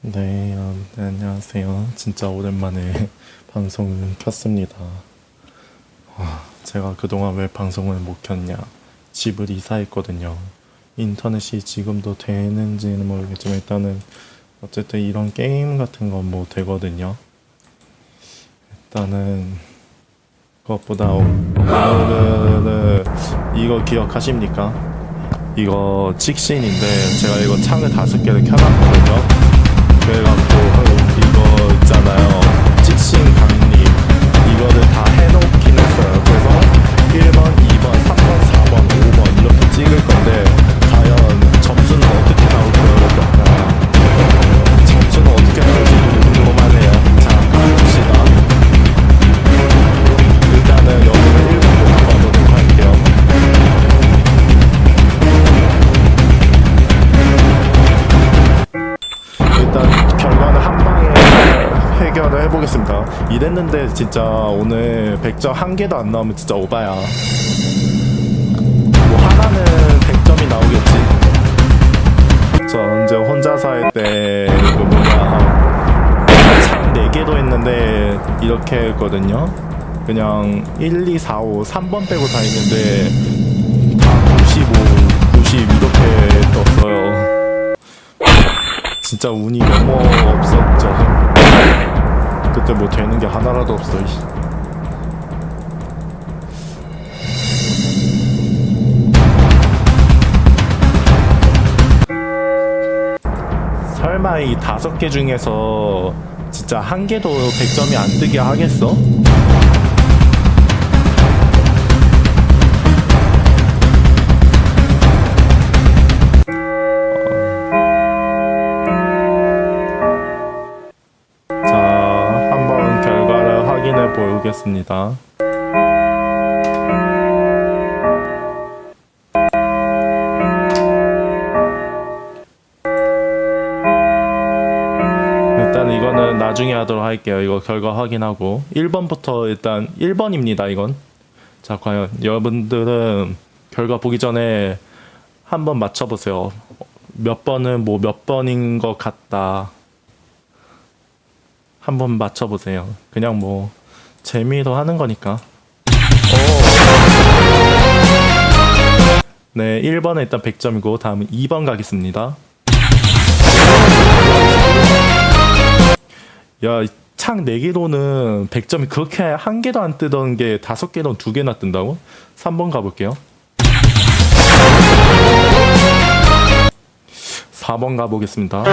네, 어, 네, 안녕하세요. 진짜 오랜만에 방송을 켰습니다. 와, 제가 그동안 왜 방송을 못 켰냐. 집을 이사했거든요. 인터넷이 지금도 되는지는 모르겠지만 일단은 어쨌든 이런 게임 같은 건 뭐 되거든요. 일단은 그것보다 오- 오늘은 이거 기억하십니까? 이거 직신인데 제가 이거 창을 다섯 개를 켜놨거든요. 그래갖고 이거 있잖아요. 찍신 강림. 이거를 다 해놓긴 했어요. 그래서 1번, 2번, 3번, 4번, 5번 이렇게 찍을 건데 이랬는데 진짜 오늘 100점 한 개도 안 나오면 진짜 오바야. 뭐 하나는 100점이 나오겠지. 저 이제 혼자서 할때그 뭐냐 창 4개도 했는데 이렇게 했거든요. 그냥 1, 2, 4, 5, 3번 빼고 다 했는데 다 95, 90 이렇게 떴어요. 진짜 운이 너무 없었죠. 그때 뭐 되는 게 하나라도 없어. 이씨. 설마 이 다섯 개 중에서 진짜 한 개도 100점이 안 뜨게 하겠어? 보겠습니다. 일단 이거는 나중에 하도록 할게요. 이거 결과 확인하고 1번부터 일단 1번입니다. 이건 자 과연 여러분들은 결과 보기 전에 한번 맞춰보세요. 몇 번은 뭐 몇 번인 것 같다. 한번 맞춰보세요. 그냥 뭐 재미로 하는 거니까. 오. 네, 1번은 일단 100점이고 다음은 2번 가겠습니다. 야, 창 4개로는 100점이 그렇게 한 개도 안 뜨던 게 다섯 개로 두 개나 뜬다고? 3번 가볼게요. 4번 가보겠습니다.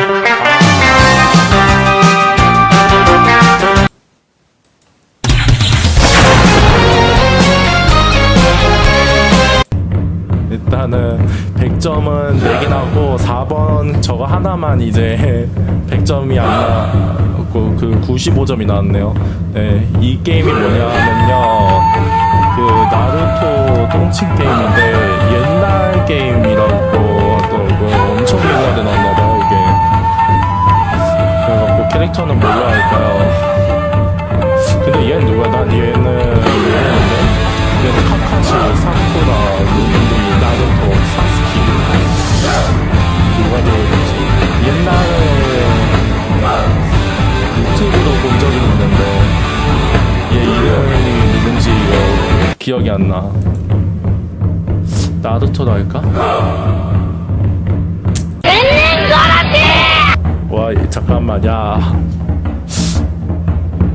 100점은 4개 나오고 4번 저거 하나만 이제 100점이 안 나고 그 95점이 나왔네요. 네, 이 게임이 뭐냐면요. 그 나루토 똥친 게임인데 옛날 게임이라고 하더라고 엄청 옛날에 나왔나 봐요 이게. 그래갖고 캐릭터는 뭘로 할까요? 근데 얘는 누가? 난 얘는 모르는데 얘는 카카시, 사쿠라, 루미, 나루토, 사스키 누가 들어오겠지? 옛날에 유튜브로 본 적이 있는데 얘 이름이 누군지 기억이 안 나. 나루토로 할까? 와 잠깐만 야.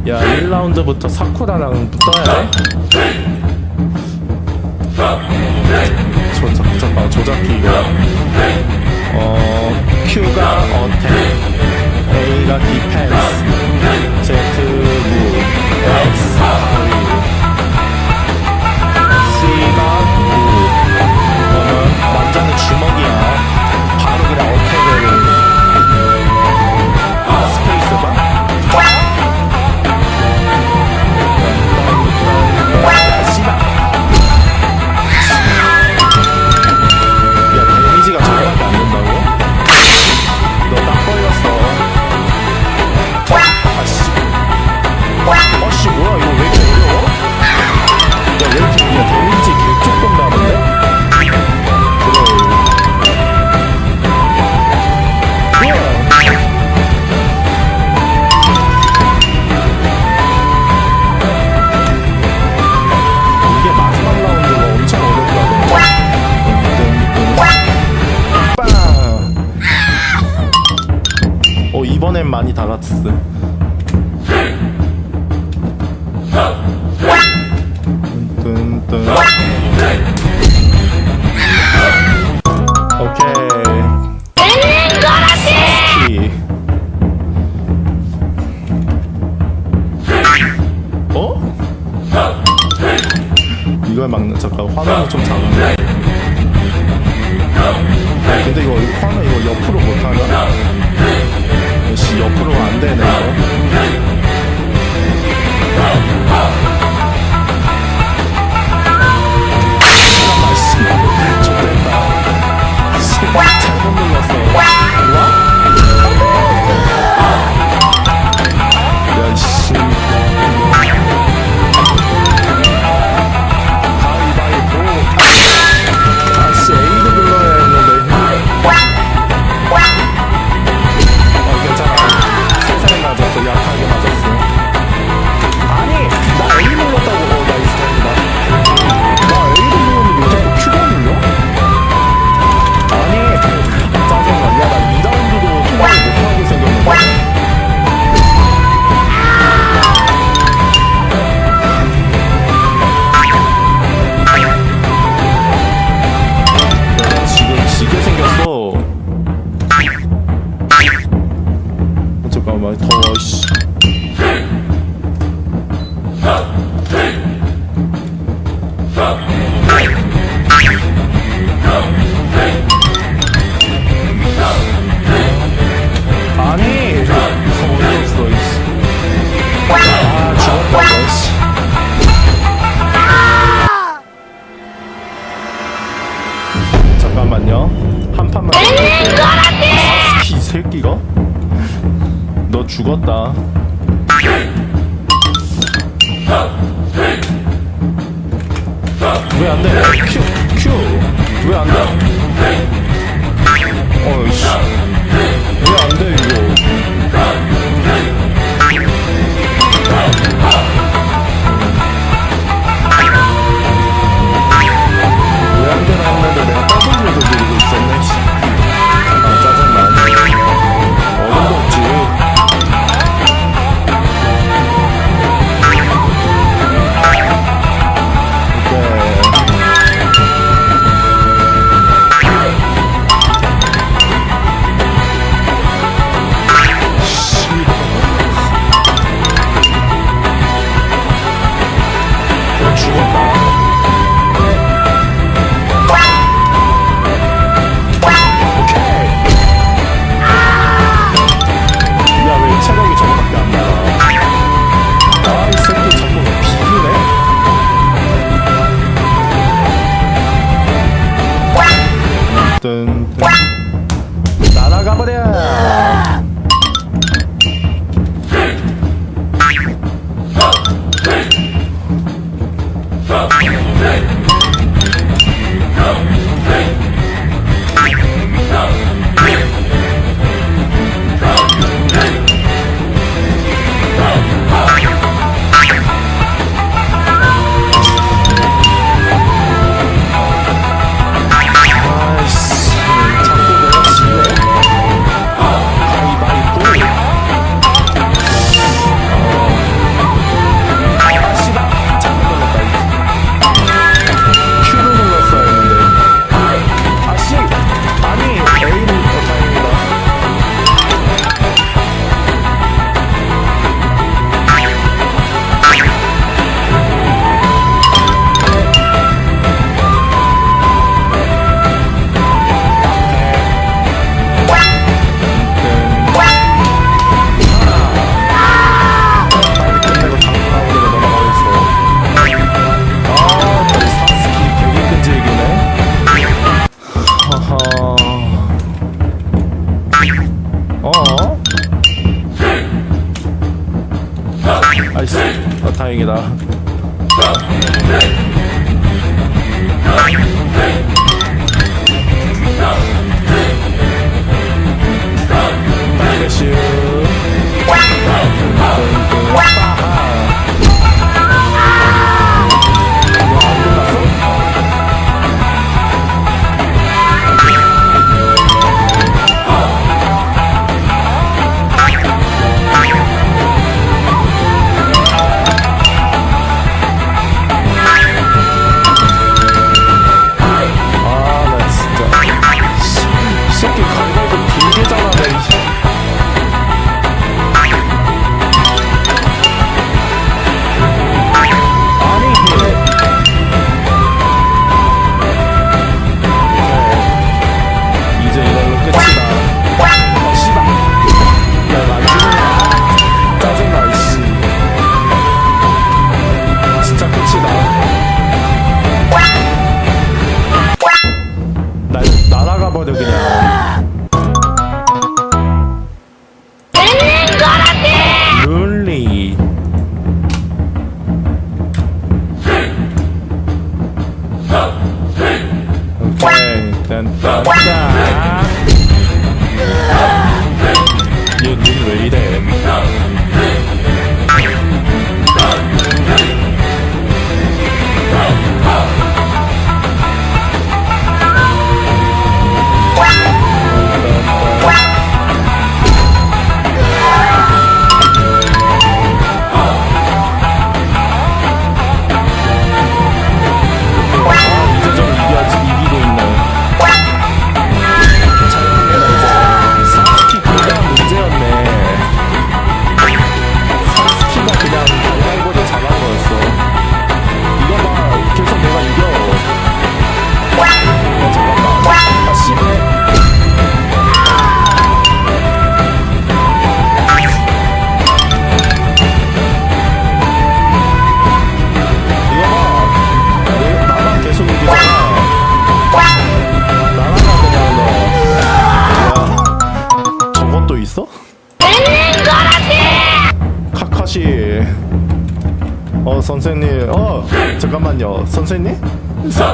야 1라운드부터 사쿠라랑 붙어야 돼? 조, 잠- 잠깐 이거 어 Q가 어택 A가 디펜스 Z 무 X 화면이 좀 너 죽었다.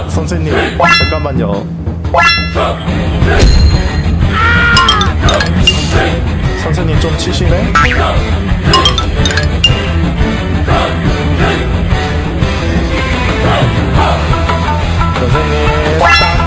선생님 잠깐만요. 선생님 좀 치시네. 선생님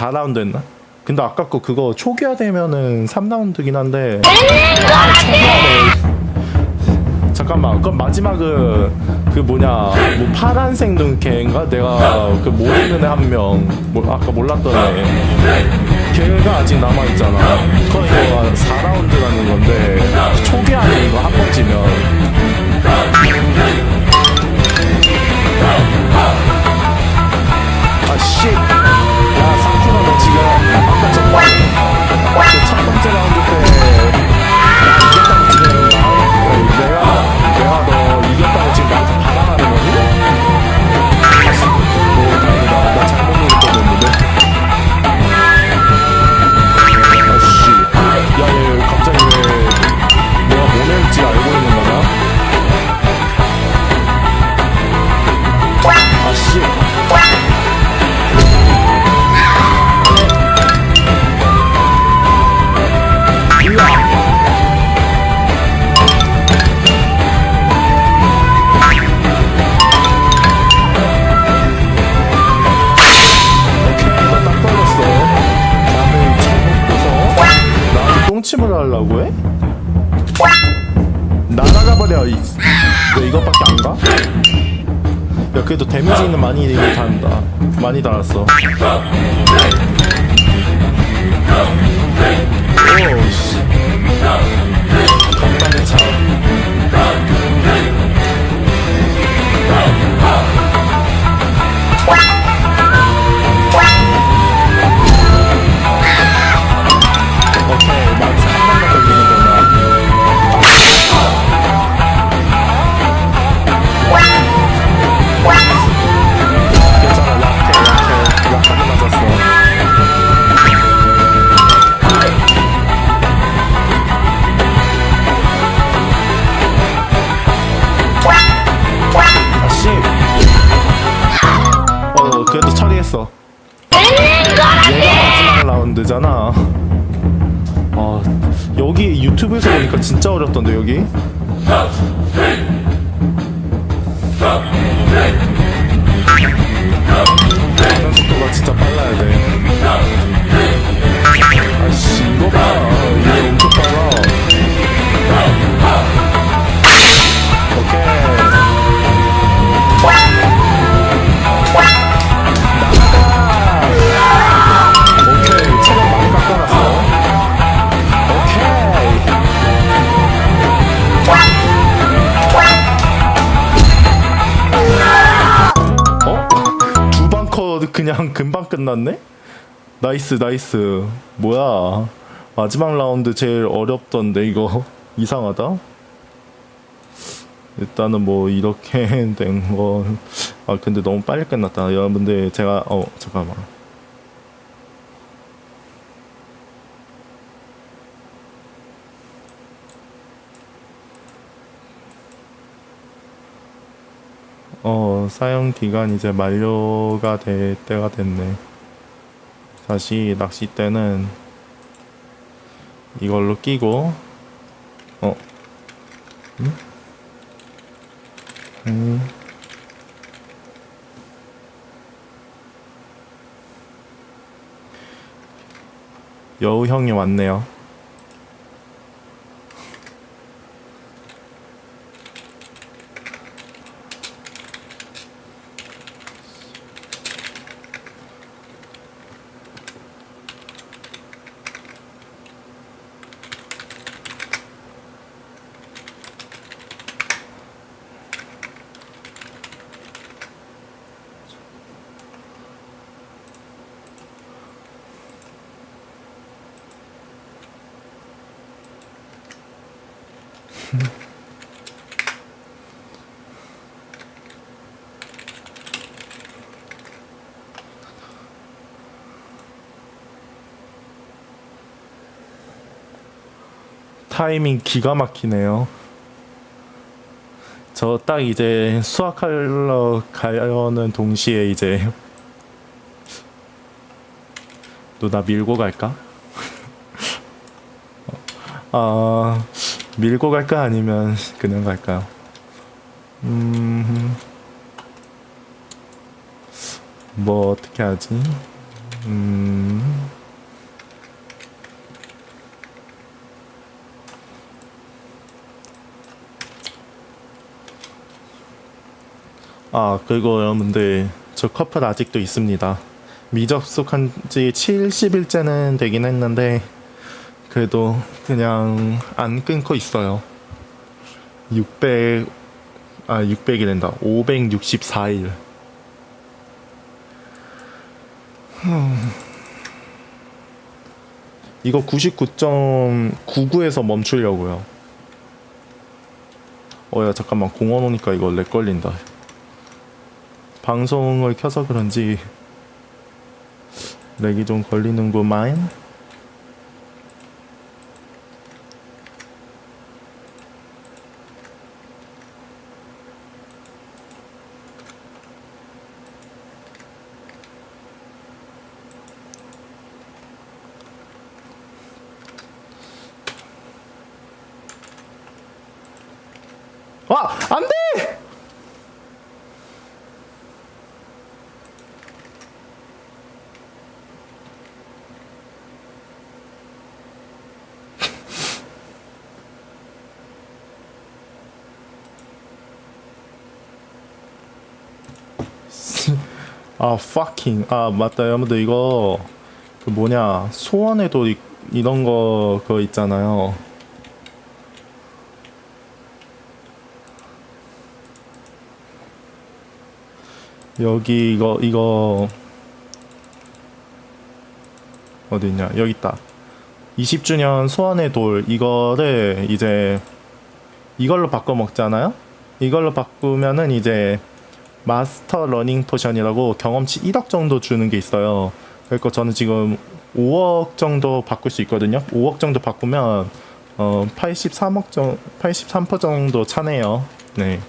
4라운드 했나? 근데 아까 거 그거 초기화되면은 3라운드긴 한데. 잠깐만 그럼 마지막은 그 뭐냐 뭐 파란색 눈캐인가? 내가 그 모르는 애 한명 뭐, 아까 몰랐던 애. 걔가 아직 남아있잖아. 그거 이거 4라운드라는 건데 초기 안에 이거 한 번 찌면. 아씨 지금. 아까 저첫 번째 라운드 그래도 데미지는 많이 단다. 많이 달았어 여기 유튜브에서 보니까 진짜 어렵던데 여기? 속도가 진짜 빨라야 돼 그냥 금방 끝났네? 나이스 나이스. 뭐야? 마지막 라운드 제일 어렵던데 이거. 이상하다. 일단은 뭐 이렇게 된 건 아 근데 너무 빨리 끝났다. 여러분들 제가 어 잠깐만 어 사용 기간 이제 만료가 될 때가 됐네 다시 낚싯대는 이걸로 끼고 어 음? 음. 여우 형이 왔네요. 타이밍 기가 막히네요. 저 딱 이제 수학하러 가려는 동시에 이제 누나 밀고 갈까? 아 밀고 갈까 아니면 그냥 갈까요? 음, 뭐 어떻게 하지? 음. 아, 그리고 여러분들, 저 커플 아직도 있습니다. 미접속한 지 70일째는 되긴 했는데, 그래도 그냥 안 끊고 있어요. 600, 아, 600이 된다. 564일. 이거 99.99에서 멈추려고요. 어, 야, 잠깐만. 공원 오니까 이거 렉 걸린다. 방송을 켜서 그런지 렉이 좀 걸리는구만. 와, 안 돼! 아 fucking. 아 맞다. 여러분들 이거 그 뭐냐 소원의 돌 이- 이런 거 그거 있잖아요. 여기 이거 이거 어디 있냐? 여기 있다. 20주년 소원의 돌. 이거를 이제 이걸로 바꿔 먹잖아요? 이걸로 바꾸면은 이제 마스터 러닝 포션이라고 경험치 1억 정도 주는 게 있어요. 그러니까 저는 지금 5억 정도 바꿀 수 있거든요. 5억 정도 바꾸면 어 83억 정 83% 정도 차네요. 네.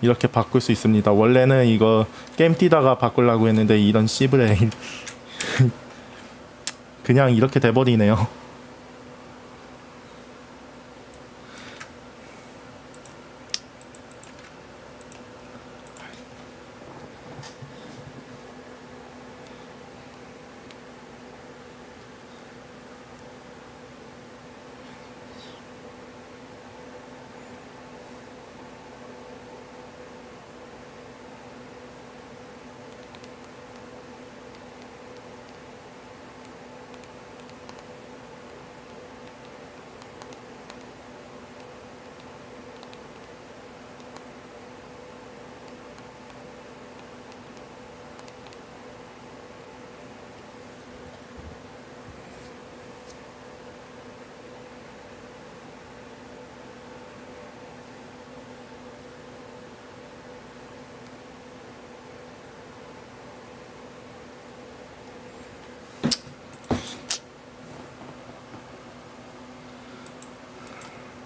이렇게 바꿀 수 있습니다. 원래는 이거 게임 뛰다가 바꾸려고 했는데 이런 씨브레 그냥 이렇게 돼 버리네요.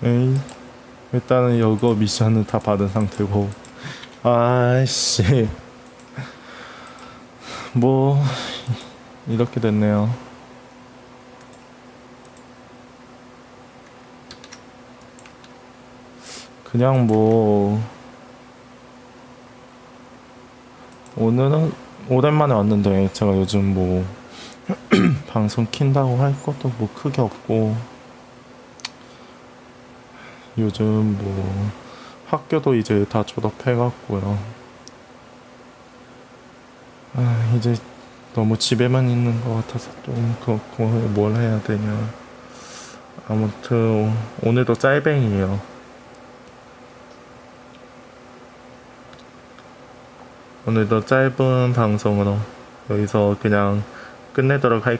에이 일단은 여거 미션은 다 받은 상태고. 아씨. 뭐 이렇게 됐네요. 그냥 뭐 오늘은 오랜만에 왔는데 제가 요즘 뭐 방송 킨다고 할 것도 뭐 크게 없고 요즘 뭐 학교도 이제 다 졸업해갖고요. 아 이제 너무 집에만 있는 것 같아서 좀 그렇고 뭘 해야 되냐. 아무튼 오늘도 짤뱅이에요. 오늘도 짧은 방송으로 여기서 그냥 끝내도록 할게요.